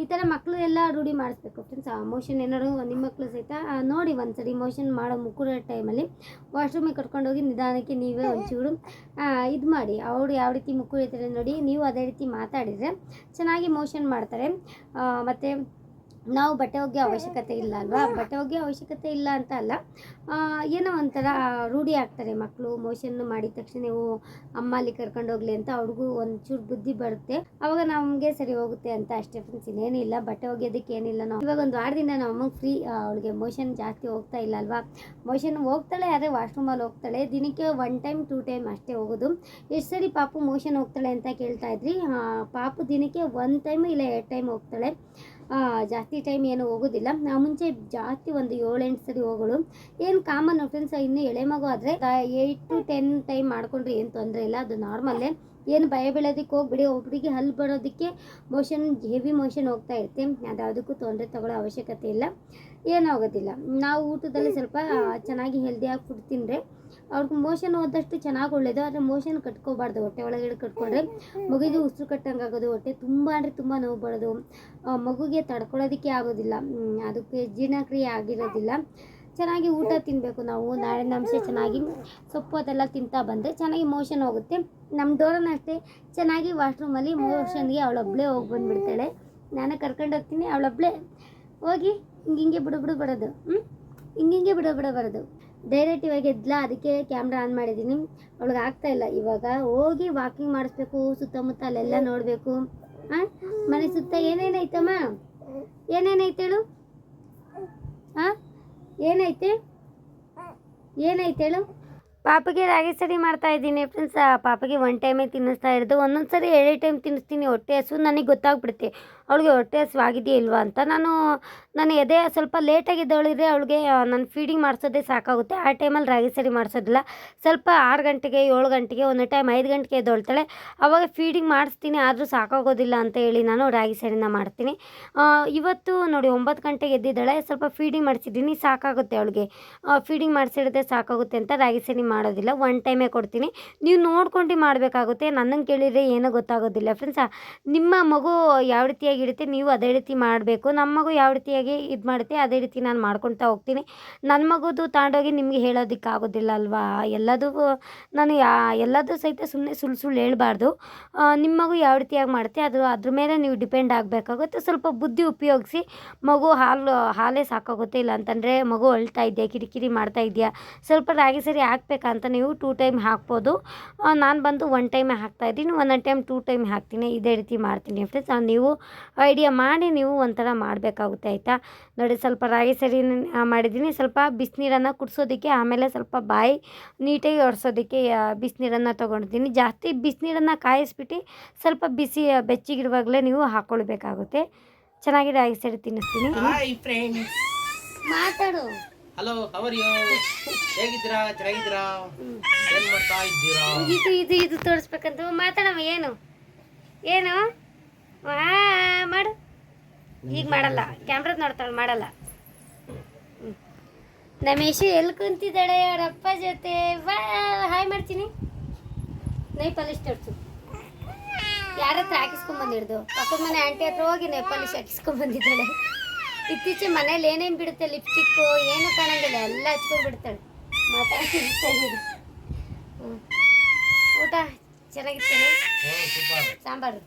S1: ಈ ಥರ ಮಕ್ಕಳು ಎಲ್ಲ ರೂಢಿ ಮಾಡಿಸ್ಬೇಕು ಫ್ರೆಂಡ್ಸ್ ಮೋಷನ್ ಏನಾದ್ರು ನಿಮ್ಮ ಮಕ್ಕಳು ಸಹಿತ ಆ, ನೋಡಿ ಒಂದ್ಸರಿ ಮೋಷನ್ ಮಾಡೋ ಮುಕ್ಕುರೋ ಟೈಮಲ್ಲಿ ವಾಶ್ರೂಮಿಗೆ ಕರ್ಕೊಂಡೋಗಿ ನಿಧಾನಕ್ಕೆ ನೀವೇ ಒಂಚೂರು ಇದು ಮಾಡಿ. ಅವರು ಯಾವ ರೀತಿ ಮುಕ್ಕು ಇರ್ತಾರೆ ನೋಡಿ ನೀವು ಅದೇ ರೀತಿ ಮಾತಾಡಿದರೆ ಚೆನ್ನಾಗಿ ಮೋಷನ್ ಮಾಡ್ತಾರೆ. ಆ, ಮತ್ತು ನಾವು ಬಟ್ಟೆ ಒಗ್ಗೆ ಅವಶ್ಯಕತೆ ಇಲ್ಲ ಅಲ್ವಾ? ಬಟ್ಟೆ ಒಗ್ಗೆ ಅವಶ್ಯಕತೆ ಇಲ್ಲ ಅಂತ ಅಲ್ಲ. ಏನೋ ಒಂಥರ ರೂಢಿ ಆಗ್ತಾರೆ ಮಕ್ಕಳು ಮೋಷನ್ ಮಾಡಿದ ತಕ್ಷಣ ನೀವು ಅಮ್ಮ ಅಲ್ಲಿ ಕರ್ಕೊಂಡು ಹೋಗ್ಲಿ ಅಂತ ಅವ್ರಿಗೂ ಒಂಚೂರು ಬುದ್ಧಿ ಬರುತ್ತೆ. ಅವಾಗ ನಮಗೆ ಸರಿ ಹೋಗುತ್ತೆ ಅಂತ ಅಷ್ಟೇ ಫ್ರೆಂಡ್ಸ್ ಇನ್ನೇನಿಲ್ಲ ಬಟ್ಟೆ ಒಗೆಯೋದಕ್ಕೆ ಏನಿಲ್ಲ ನಾವು. ಇವಾಗ ಒಂದು ವಾರದಿಂದ ನಮ್ಮ ಅಮ್ಮಗೆ ಫ್ರೀ ಅವಳಿಗೆ ಮೋಷನ್ ಜಾಸ್ತಿ ಹೋಗ್ತಾ ಇಲ್ಲ ಅಲ್ವಾ? ಮೋಷನ್ ಹೋಗ್ತಾಳೆ, ಆದರೆ ವಾಶ್ರೂಮಲ್ಲಿ ಹೋಗ್ತಾಳೆ. ದಿನಕ್ಕೆ ಒನ್ ಟೈಮ್ ಟೂ ಟೈಮ್ ಅಷ್ಟೇ ಹೋಗೋದು. ಎಷ್ಟು ಸರಿ ಪಾಪು ಮೋಷನ್ ಹೋಗ್ತಾಳೆ ಅಂತ ಕೇಳ್ತಾ ಇದ್ರಿ? ಪಾಪು ದಿನಕ್ಕೆ ಒನ್ ಟೈಮ್ ಇಲ್ಲ, ಎರಡು ಟೈಮ್ ಹೋಗ್ತಾಳೆ. ಜಾಸ್ತಿ ಟೈಮ್ ಏನು ಹೋಗೋದಿಲ್ಲ. ನಾ ಮುಂಚೆ ಜಾಸ್ತಿ ಒಂದು ಏಳೆಂಟು ಸರಿ ಹೋಗೋಳು. ಏನು ಕಾಮನ್ ಫ್ರೆಂಡ್ಸ್ ಇನ್ನು ಎಳೆ ಮಗು ಆದರೆ ಏಯ್ಟ್ ಟು ಟೆನ್ ಟೈಮ್ ಮಾಡಿಕೊಂಡ್ರೆ ಏನು ತೊಂದರೆ ಇಲ್ಲ. ಅದು ನಾರ್ಮಲ್ಲೇ ಏನು ಭಯ ಬೀಳೋದಕ್ಕೆ ಹೋಗ್ಬಿಡಿ ಒಬ್ಬರಿಗೆ ಹಲ್ಲು ಬರೋದಕ್ಕೆ ಮೋಷನ್ ಹೆವಿ ಮೋಷನ್ ಹೋಗ್ತಾ ಇರುತ್ತೆ. ಅದು ಯಾವುದಕ್ಕೂ ತೊಂದರೆ ತಗೊಳ್ಳೋ ಅವಶ್ಯಕತೆ ಇಲ್ಲ. ಏನಾಗೋದಿಲ್ಲ. ನಾವು ಊಟದಲ್ಲಿ ಸ್ವಲ್ಪ ಚೆನ್ನಾಗಿ ಹೆಲ್ದಿಯಾಗಿ ಫುಡ್ ತಿಂದರೆ ಅವ್ರಿಗೆ ಮೋಷನ್ ಹೋದಷ್ಟು ಚೆನ್ನಾಗಿ ಒಳ್ಳೇದು, ಆದರೆ ಮೋಷನ್ ಕಟ್ಕೋಬಾರ್ದು, ಹೊಟ್ಟೆ ಒಳಗಡೆ ಕಟ್ಕೊಂಡ್ರೆ ಮಗುಗೆ ಉಸಿರು ಕಟ್ಟಂಗೆ ಆಗೋದು, ಹೊಟ್ಟೆ ತುಂಬ ಅಂದರೆ ತುಂಬ ನೋವು ಬರೋದು. ಮಗುಗೆ ತಡ್ಕೊಳ್ಳೋದಕ್ಕೆ ಆಗೋದಿಲ್ಲ. ಅದಕ್ಕೆ ಜೀರ್ಣಕ್ರಿಯೆ ಆಗಿರೋದಿಲ್ಲ. ಚೆನ್ನಾಗಿ ಊಟ ತಿನ್ನಬೇಕು ನಾವು ನಾರಿನಾಂಶ ಚೆನ್ನಾಗಿ ಸೊಪ್ಪು ಅದೆಲ್ಲ ತಿಂತಾ ಬಂದರೆ ಚೆನ್ನಾಗಿ ಮೋಷನ್ ಹೋಗುತ್ತೆ. ನಮ್ಮ ಡೋರನ್ನ ಅಷ್ಟೇ ಚೆನ್ನಾಗಿ ವಾಶ್ರೂಮಲ್ಲಿ ಮೋಷನ್ಗೆ ಅವಳೊಬ್ಬಳೇ ಹೋಗಿ ಬಂದುಬಿಡ್ತಾಳೆ. ನಾನು ಕರ್ಕೊಂಡು ಹೋಗ್ತೀನಿ ಅವಳೊಬ್ಬಳೇ ಹೋಗಿ ಹಿಂಗೆ ಹಿಂಗೆ ಬಿಡು ಬಿಡು ಬರೋದು. ಹ್ಞೂ ಹಿಂಗೆ ಹಿಂಗೆ ಬಿಡು ಬಿಡು ಬರೋದು. ಡೈರೆಕ್ಟ್ ಇವಾಗ ಎದ್ಲ, ಅದಕ್ಕೆ ಕ್ಯಾಮ್ರಾ ಆನ್ ಮಾಡಿದ್ದೀನಿ ಅವಳಿಗೆ ಆಗ್ತಾ ಇಲ್ಲ. ಇವಾಗ ಹೋಗಿ ವಾಕಿಂಗ್ ಮಾಡಿಸ್ಬೇಕು, ಸುತ್ತಮುತ್ತ ಅಲ್ಲೆಲ್ಲ ನೋಡಬೇಕು. ಹಾಂ ಮನೆ ಸುತ್ತ ಏನೇನೈತಮ್ಮ ಏನೇನೈತೆ ಹೇಳು? ಹಾಂ ಏನೈತೆ ಏನೈತೆ ಹೇಳು? ಪಾಪಗೆ ರಾಗಿ ಸರಿ ಮಾಡ್ತಾ ಇದ್ದೀನಿ ಫ್ರೆಂಡ್ಸ್ ಪಾಪಗೆ ಒನ್ ಟೈಮೇ ತಿನ್ನಿಸ್ತಾ ಇರೋದು. ಒಂದೊಂದು ಸರಿ ಎರಡೇ ಟೈಮ್ ತಿನ್ನಿಸ್ತೀನಿ. ಹೊಟ್ಟೆ ಹಸು, ನನಗೆ ಗೊತ್ತಾಗ್ಬಿಡುತ್ತೆ. ಅವಳಿಗೆ ಹೊಟ್ಟೆ ಹಸಿವಾಗಿದೆಯಾ ಇಲ್ವಾ ಅಂತ. ನಾನು ನಾನು ಎದೆ ಸ್ವಲ್ಪ ಲೇಟಾಗಿದ್ದವಳಿದ್ರೆ ಅವಳಿಗೆ ನಾನು ಫೀಡಿಂಗ್ ಮಾಡಿಸೋದೇ ಸಾಕಾಗುತ್ತೆ. ಆ ಟೈಮಲ್ಲಿ ರಾಗಿ ಸರಿ ಮಾಡಿಸೋದಿಲ್ಲ. ಸ್ವಲ್ಪ ಆರು ಗಂಟೆಗೆ, ಏಳು ಗಂಟೆಗೆ, ಒಂದು ಟೈಮ್ ಐದು ಗಂಟೆಗೆ ಎದ್ದೊಳ್ತಾಳೆ. ಅವಾಗ ಫೀಡಿಂಗ್ ಮಾಡಿಸ್ತೀನಿ, ಆದರೂ ಸಾಕಾಗೋದಿಲ್ಲ ಅಂತ ಹೇಳಿ ನಾನು ರಾಗಿ ಸರಿನ ಮಾಡ್ತೀನಿ. ಇವತ್ತು ನೋಡಿ ಒಂಬತ್ತು ಗಂಟೆಗೆ ಎದ್ದಿದ್ದಾಳೆ. ಸ್ವಲ್ಪ ಫೀಡಿಂಗ್ ಮಾಡಿಸಿದ್ದೀನಿ, ಸಾಕಾಗುತ್ತೆ ಅವಳಿಗೆ. ಫೀಡಿಂಗ್ ಮಾಡಿಸಿಡದೆ ಸಾಕಾಗುತ್ತೆ ಅಂತ ರಾಗಿ ಸರಿ ಮಾಡೋದಿಲ್ಲ. ಒನ್ ಟೈಮೇ ಕೊಡ್ತೀನಿ. ನೀವು ನೋಡ್ಕೊಂಡು ಮಾಡಬೇಕಾಗುತ್ತೆ. ನನ್ನನ್ನು ಕೇಳಿದರೆ ಏನೂ ಗೊತ್ತಾಗೋದಿಲ್ಲ. ಫ್ರೆಂಡ್ಸ್ ನಿಮ್ಮ ಮಗು ಯಾವ ರೀತಿಯಾಗಿ ಇಡುತ್ತೆ, ನೀವು ಅದೇ ರೀತಿ ಮಾಡಬೇಕು. ನಮ್ಮ ಮಗು ಯಾವ ರೀತಿಯಾಗಿ ಇದು ಮಾಡುತ್ತೆ, ಅದೇ ರೀತಿ ನಾನು ಮಾಡ್ಕೊಳ್ತಾ ಹೋಗ್ತೀನಿ. ನನ್ನ ಮಗುದು ತಾಂಡೋಗಿ ನಿಮಗೆ ಹೇಳೋದಕ್ಕೆ ಆಗೋದಿಲ್ಲ ಅಲ್ವಾ? ಎಲ್ಲದೂ, ನಾನು ಯಾ, ಎಲ್ಲದೂ ಸಹಿತ ಸುಮ್ಮನೆ ಸುಳ್ಳು ಸುಳ್ಳು ಹೇಳಬಾರ್ದು. ನಿಮ್ಮ ಮಗು ಯಾವ ರೀತಿಯಾಗಿ ಮಾಡುತ್ತೆ, ಅದು ಅದ್ರ ಮೇಲೆ ನೀವು ಡಿಪೆಂಡ್ ಆಗಬೇಕಾಗುತ್ತೆ. ಸ್ವಲ್ಪ ಬುದ್ಧಿ ಉಪಯೋಗಿಸಿ ಮಗು ಹಾಲು, ಹಾಲೇ ಸಾಕಾಗುತ್ತೆ. ಇಲ್ಲ ಅಂತಂದರೆ ಮಗು ಅಳ್ತಾ ಇದೆಯಾ, ಕಿರಿಕಿರಿ ಮಾಡ್ತಾ ಇದೆಯಾ? ಸ್ವಲ್ಪ ರಾಗಿ ಸರಿ ಹಾಕ್ಬೇಕಂತ ನೀವು ಟೂ ಟೈಮ್ ಹಾಕ್ಬೋದು. ನಾನು ಬಂದು ಒನ್ ಟೈಮೇ ಹಾಕ್ತಾ ಇದ್ದೀನಿ. ಒಂದೊಂದು ಟೈಮ್ ಟೂ ಟೈಮ್ ಹಾಕ್ತೀನಿ. ಇದೇ ರೀತಿ ಮಾಡ್ತೀನಿ. ಫ್ರೆಂಡ್ಸ್ ನೀವು ಐಡಿಯಾ ಮಾಡಿ ನೀವು ಒಂಥರ ಮಾಡಬೇಕಾಗುತ್ತೆ ಆಯಿತಾ? ನೋಡಿ ಸ್ವಲ್ಪ ರಾಗಿ ಸರಿ ಮಾಡಿದ್ದೀನಿ. ಸ್ವಲ್ಪ ಬಿಸಿನೀರನ್ನು ಕುಡಿಸೋದಕ್ಕೆ ಆಮೇಲೆ ಸ್ವಲ್ಪ ಬಾಯಿ ನೀಟಾಗಿ ಒರೆಸೋದಕ್ಕೆ ಬಿಸಿನೀರನ್ನು ತೊಗೊಂಡಿದ್ದೀನಿ. ಜಾಸ್ತಿ ಬಿಸಿನೀರನ್ನು ಕಾಯಿಸ್ಬಿಟ್ಟು ಸ್ವಲ್ಪ ಬಿಸಿ ಬೆಚ್ಚಗಿರುವಾಗಲೇ ನೀವು ಹಾಕ್ಕೊಳ್ಬೇಕಾಗುತ್ತೆ ಚೆನ್ನಾಗಿ ರಾಗಿ ಸರಿ ತಿನ್ನಿಸ್ತೀನಿ. ಮಾತಾಡು.
S2: ಹಲೋ ಅವರ್ ಯು ಹೇಗಿದ್ದೀರಾ? ಚೆನ್ನಾಗಿದ್ದೀರಾ? ಏನು ಮಾಡ್ತಾ ಇದ್ದೀರಾ?
S1: ಇದು ಇದು ಇದು ತೋರಿಸ್ಬೇಕಂತ ಮಾತಾಡಮ್ಮ ಏನು? ಏನು? ಮಾಡು. ಈಗ ಮಾಡಲ್ಲ. ಕ್ಯಾಮ್ರದ್ ನೋಡ್ತಾಳೆ ಮಾಡಲ್ಲ. ಯಶು ಎಲ್ಲಿ ಕುಂತಿದ್ದಾಳೆ ಅವ್ರ ಅಪ್ಪ ಜೊತೆ? ವಾ ಹಾಯ್ ಮಾಡ್ತೀನಿ. ನೈ ಪಾಲಿಶ್ ತೋರಿಸು. ಯಾರ ಹತ್ರ ಹಾಕಿಸ್ಕೊಂಬಂದಿಡ್ದು ಪಕ್ಕದ ಮನೆ ಆಂಟಿ ಹತ್ರ ಹೋಗಿ ನೈ ಪಾಲಿಶ್ ಹಾಕಿಸ್ಕೊಂಬಂದಿದ್ದಾಳೆ ಇತ್ತೀಚೆ ಮನೇಲಿ ಏನೇನು ಬಿಡುತ್ತೆ? ಲಿಪ್ಸ್ಟಿಕ್ಕು ಏನು ಕಾಣಂಗಿಲ್ಲ ಎಲ್ಲ ಹಚ್ಕೊಂಡ್ಬಿಡ್ತಾಳೆ ಮಾತಾಡ್ತಿರ್ತಾಳೆ. ಊಟ?
S2: ಚೆನ್ನಾಗಿತ್ತು
S1: sambar.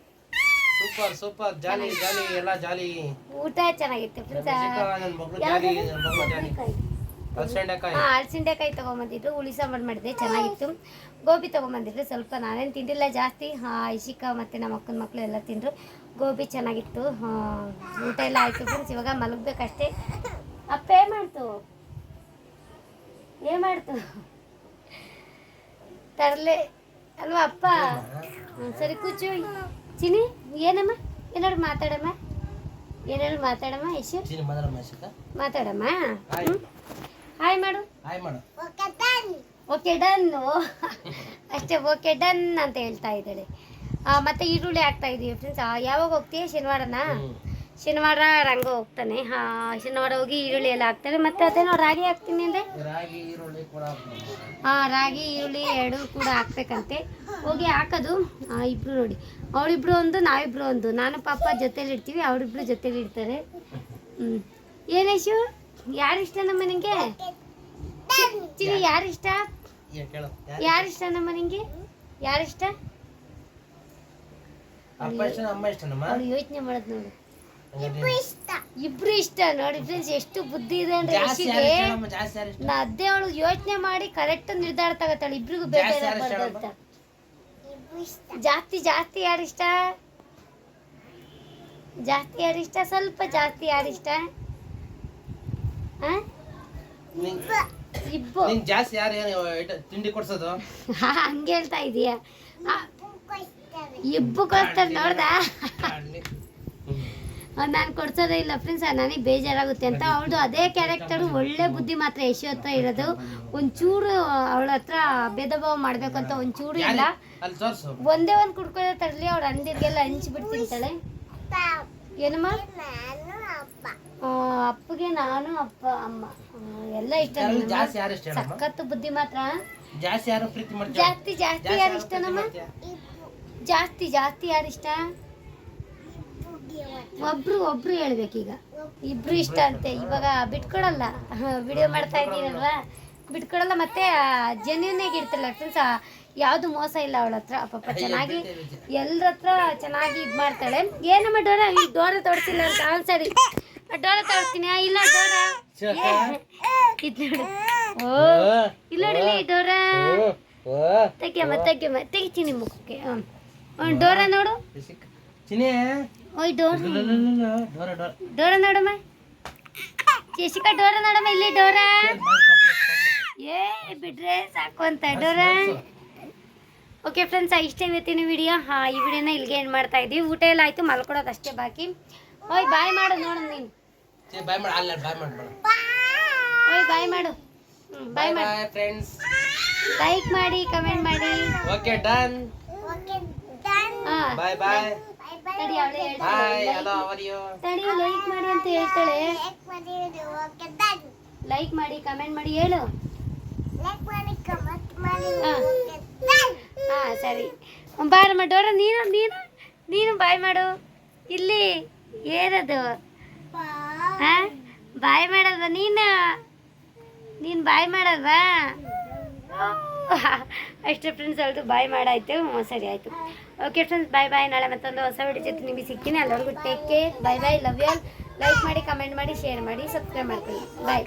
S2: Super super jolly jolly ಎಲ್ಲ ಜಾಲಿ
S1: ಊಟ ಚೆನ್ನಾಗಿತ್ತು ಹಲಸಿಂಡೆಕಾಯಿ ತಗೊಂಬಂದಿದ್ರು ಹುಳಿ ಸಾಂಬಾರು ಮಾಡಿದೆ ಚೆನ್ನಾಗಿತ್ತು. ಗೋಬಿ ತಗೊಂಬಂದಿದ್ರು ಸ್ವಲ್ಪ ನಾನೇನು ತಿಂದಿಲ್ಲ ಜಾಸ್ತಿ. ಹಾಂ ಐಶಿಕಾ ಮತ್ತು ನಮ್ಮ ಅಕ್ಕನ ಮಕ್ಕಳು ಎಲ್ಲ ತಿಂದರು. ಗೋಬಿ ಚೆನ್ನಾಗಿತ್ತು. ಹಾಂ ಊಟ ಎಲ್ಲ ಆಯಿತು ಫ್ರೆಂಡ್ಸ್ ಇವಾಗ ಮಲಗಬೇಕಷ್ಟೇ. ಅಪ್ಪ ಏನು ಮಾಡ್ತು? ಏನು ಮಾಡ್ತು? ತರಲೆ ಅಲ್ವಾ ಅಪ್ಪ? ಸರಿ ಕೂಚು ಚಿನಿ ಏನಮ್ಮ? ಏನಾದ್ರು ಮಾತಾಡಮ್ಮ? ಏನಾದ್ರು ಮಾತಾಡಮ್ಮ ಯಶು? ಮಾತಾಡಮ್ಮ
S2: ಹಾಯ್
S1: ಹಾಯ್ ಮಾಡು.
S2: ಹಾಯ್ ಮಾಡು.
S1: ಓಕೆ ಡನ್ ಅಷ್ಟೇ ಓಕೆ ಡನ್ ಅಂತ ಹೇಳ್ತಾ ಇದ್ದಾಳೆ. ಮತ್ತೆ ಈರುಳ್ಳಿ ಹಾಕ್ತಾ ಇದೀವಿ ಫ್ರೆಂಡ್ಸ್ ಯಾವಾಗ ಹೋಗ್ತೀಯ? ಶನಿವಾರನಾ. ಶನಿವಾರ ರಂಗ ಹೋಗ್ತಾನೆ. ಹಾ ಶನಿವಾರ ಹೋಗಿ ಈರುಳ್ಳಿ ಎಲ್ಲ ಹಾಕ್ತಾನೆ ಮತ್ತೆ ಅದೇನೋ ರಾಗಿ ಹಾಕ್ತೀನಿ ಅಂದ್ರೆ? ಹಾ ರಾಗಿ ಈರುಳ್ಳಿ ಎರಡು ಕೂಡ ಹಾಕ್ಬೇಕಂತೆ. ಹೋಗಿ ಹಾಕೋದು. ಆ, ಇಬ್ರು ನೋಡಿ. ಅವಳಿಬ್ರು ಒಂದು ನಾವಿಬ್ರು ಒಂದು. ನಾನು ಪಾಪ ಜೊತೇಲಿ ಇಡ್ತೀವಿ ಅವರಿಬ್ರು ಜೊತೇಲಿ ಇಡ್ತಾರೆ ಹ್ಮ್. ಏನೇಶು ಯಾರಿಷ್ಟ ನಮ್ಮ ನಿಂಗೆ? ಚಿನಿ ಯಾರಿಷ್ಟ ಯಾರಿಷ್ಟ ನಮ್ಮ ನಿಂಗೆ? ಯಾರಿಷ್ಟ ಯೋಚನೆ ಮಾಡೋದು ನೋಡು. ಇಬ್ರು ಇಷ್ಟ. ನೋಡಿ ಫ್ರೆಂಡ್ಸ್ ಎಷ್ಟು ಬುದ್ಧಿ ಇದೆ ಅಂದ್ರೆ
S2: ಇಷ್ಟ
S1: ನಾ ಅದೇ ಅವಳು ಯೋಚನೆ ಮಾಡಿ ಕರೆಕ್ಟ್ ನಿರ್ಧಾರ ತಗೋತಾಳೆ. ಇಬ್ರಿಗೂ ಬೇಡ
S2: ಜಾಸ್ತಿ ಯಾರು ಇಷ್ಟ
S1: ಅಂತ. ಜಾಸ್ತಿ ಜಾಸ್ತಿ ಯಾರಿಷ್ಟ ಜಾಸ್ತಿ ಯಾರಿಷ್ಟ ಸ್ವಲ್ಪ ಜಾಸ್ತಿ ಯಾರಿಷ್ಟ ಇಬ್ಬು.
S2: ಜಾಸ್ತಿ ಯಾರು ಏನು ತಿಂಡಿ ಕೊಡ್ಸೋದು?
S1: ಹಾ, ಹಂಗೆ ಹೇಳ್ತಾ ಇದೀಯ. ಇಬ್ಬು ಕೊಡ್ತಾರೆ ನೋಡ್ದಾ. ನಾನು ಕೊಡ್ಸೋದೇ ಇಲ್ಲ ಫ್ರೆಂಡ್ಸ್ ನನಗೆ ಬೇಜಾರಾಗುತ್ತೆ ಅಂತ. ಅವಳದು ಅದೇ ಕ್ಯಾರೆಕ್ಟರು ಒಳ್ಳೆ ಬುದ್ಧಿ ಮಾತ್ರ ಯಶು ಹತ್ರ ಇರೋದು. ಒಂಚೂರು ಅವಳ ಹತ್ರ ಭೇದ ಭಾವ ಮಾಡಬೇಕು ಅಂತ ಒಂಚೂರು ಇಲ್ಲ. ಒಂದೇ ಒಂದು ಕುಡ್ಕೊಳ್ಳೋ ತರಲಿ ಅವ್ರ ಅಂದಿರ್ಗೆಲ್ಲ ಹಂಚ್ಬಿಟ್ಟು ತಿಂತಾಳೆ ಏನಮ್ಮ? ಅಪ್ಪಗೆ ನಾನು ಅಪ್ಪ ಅಮ್ಮ. ಎಲ್ಲ ಇಷ್ಟ? ಸಖತ್ತು ಬುದ್ಧಿ ಮಾತ್ರ?
S2: ಜಾಸ್ತಿ
S1: ಜಾಸ್ತಿ ಯಾರು ಇಷ್ಟ ನಮ್ಮ? ಜಾಸ್ತಿ ಜಾಸ್ತಿ ಯಾರು ಇಷ್ಟ? ಒಬ್ರು ಒಬ್ರು ಹೇಳ್ಬೇಕೀಗ ಇಬ್ರು ಇಷ್ಟ ಅಂತೆ. ಇವಾಗ ಬಿಟ್ಕೊಡಲ್ಲ. ವಿಡಿಯೋ ಮಾಡ್ತಾ ಇದ್ದೀರಲ್ವಾ ಬಿಟ್ಕೊಡಲ್ಲ ಮತ್ತೆ ಜೆನ್ಯೂನ್ ಆಗಿ ಇರ್ತಿಲ್ಲ ಫ್ರೆಂಡ್ಸ್ ಯಾವುದು ಮೋಸ ಇಲ್ಲ ಅವಳ ಹತ್ರ. ಪಾಪ ಚೆನ್ನಾಗಿ ಎಲ್ಲರ ಹತ್ರ ಚೆನ್ನಾಗಿ ಇದು ಮಾಡ್ತಾಳೆ. ಏನಮ್ಮ ಡೋರ? ಈ ಡೋರ ತೋರಿಸಿಲ್ಲ ಅಂತ ಸರಿ ಡೋರ ತೋರಿಸ್ತೀನಿ. ಆ, ಇಲ್ಲ ಡೋರ. ಇದು ನೋಡು. ಓ ಇಲ್ಲ ನೋಡಿಲಿ ಡೋರ? ತೆಗಿಯಮ್ಮ ತೆಗಿಯಮ್ಮ. ತೆಗಿತೀನಿ ಮುಖಕ್ಕೆ. ಡೋರ ನೋಡು. ಓಯ್ ಡೋರ್.
S2: ಡೋರ
S1: ನೋಡಮ್ಮ. ಜೇಸಿಕಾ ಡೋರ ನೋಡಮ್ಮ ಇಲ್ಲಿ ಡೋರ. ಏ ಬಿಡ್ರೆ ಸಾಕು ಅಂತ ಡೋರ. ಓಕೆ ಫ್ರೆಂಡ್ಸ್ ಇಷ್ಟೇ ಇವತ್ತಿನ ವಿಡಿಯೋ ಹಾಂ ಈ ವಿಡಿಯೋನ ಇಲ್ಲಿಗೆ ಏನು ಮಾಡ್ತಾ ಇದೀವಿ. ಊಟ ಎಲ್ಲ ಆಯಿತು ಮಲ್ಕೊಡೋದು ಅಷ್ಟೇ ಬಾಕಿ. ಓಯ್ ಬಾಯ್ ಮಾಡು ನೋಡು ನೀನು.
S2: ಬಾಯ್ ಮಾಡಿ ಅಲ್ಲ ಬಾಯ್ ಮಾಡ್ಬೇಡ
S1: ಓಯ್ ಬಾಯ್ ಮಾಡು. ಹ್ಞೂ ಬಾಯ್ ಮಾಡು.
S2: ಫ್ರೆಂಡ್ಸ್
S1: ಲೈಕ್ ಮಾಡಿ ಕಮೆಂಟ್ ಮಾಡಿ.
S2: ಓಕೆ ಡನ್
S1: ಹಾಂ
S2: ಬಾಯ್ ಬಾಯ್
S1: ತಡಿ ಅವಳೇ
S2: ಬಾಯ್
S1: ಹೇಳ್ತಾಳೆ
S2: ಹಲೋ ಅವರ್ ಯು
S1: ತಡಿ ಲೈಕ್ ಮಾಡಿ ಅಂತ ಹೇಳ್ತಾಳೆ. ಲೈಕ್ ಮಾಡಿ ಕಮೆಂಟ್ ಮಾಡಿ ಹೇಳು. ಹಾ. ಸರಿ. ಬಾರ ಮಾಡೋರ ನೀನು ನೀನು ನೀನು ಬಾಯ್ ಮಾಡು. ಇಲ್ಲಿ ಏನದು ಹಾ? ಬಾಯ್ ಮಾಡಲ್ವಾ ನೀನು? ನೀನು ಬಾಯ್ ಮಾಡಲ್ವಾ? ಅಷ್ಟೇ ಫ್ರೆಂಡ್ಸ್ ಅವ್ರದ್ದು ಬಾಯ್ ಮಾಡಾಯ್ತು. ಸರಿ ಆಯಿತು. ಓಕೆ ಫ್ರೆಂಡ್ಸ್ ಬಾಯ್ ಬಾಯ್ ನಾಳೆ ಮತ್ತೊಂದು ಹೊಸ ವಿಡಿಯೋ ಜೊತೆ ನಿಮಗೆ ಸಿಕ್ಕಿನಿ ಅಲ್ಲವರೆಗೂ take care bye bye love you like ಮಾಡಿ ಕಮೆಂಟ್ ಮಾಡಿ ಶೇರ್ ಮಾಡಿ ಸಬ್ಸ್ಕ್ರೈಬ್ ಮಾಡ್ಕೊಳ್ಳಿ. ಬಾಯ್